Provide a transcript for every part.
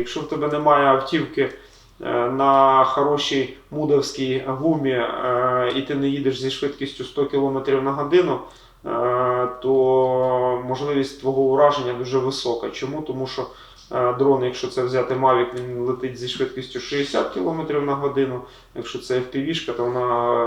Якщо в тебе немає автівки е, на хорошій мудовській гумі е, і ти не їдеш зі швидкістю 100 км на годину, е, то можливість твого ураження дуже висока. Чому? Тому що дрон, якщо це взяти Mavic, він летить зі швидкістю 60 км на годину. Якщо це FPV, то вона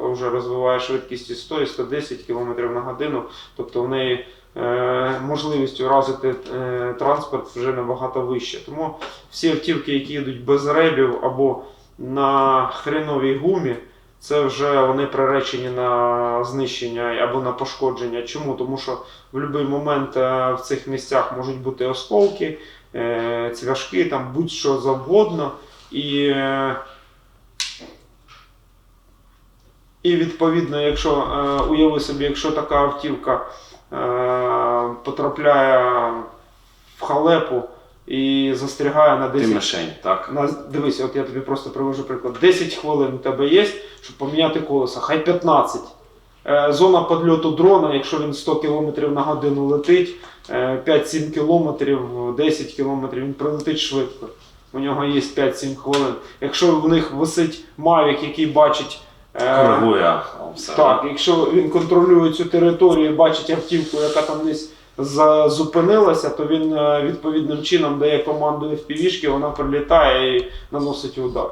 е, вже розвиває швидкість 100 і 110 км на годину. Тобто в неї е, можливість уразити е, транспорт вже набагато вища. Тому всі автівки, які їдуть без ребів або на хреновій гумі, це вже вони приречені на знищення або на пошкодження. Чому? Тому що в будь-який момент е, в цих місцях можуть бути осколки, е, цвяшки, там будь-що завгодно. І, е, і відповідно, якщо уяви собі, якщо така автівка потрапляє в халепу і застрягає на Ти 10 мишень, так? на, дивись, от я тобі просто привожу приклад. 10 хвилин у тебе є, щоб поміняти колеса, хай 15. Е, зона підльоту дрона, якщо він 100 км на годину летить, е, 5-7 км, 10 км, він прилетить швидко. У нього є 5-7 хвилин. Якщо в них висить Mavic, який бачить. е, Коригує так, якщо він контролює цю територію бачить автівку, яка там десь зупинилася, то він е, відповідним чином дає команду FPV-шки, вона прилітає і наносить удар.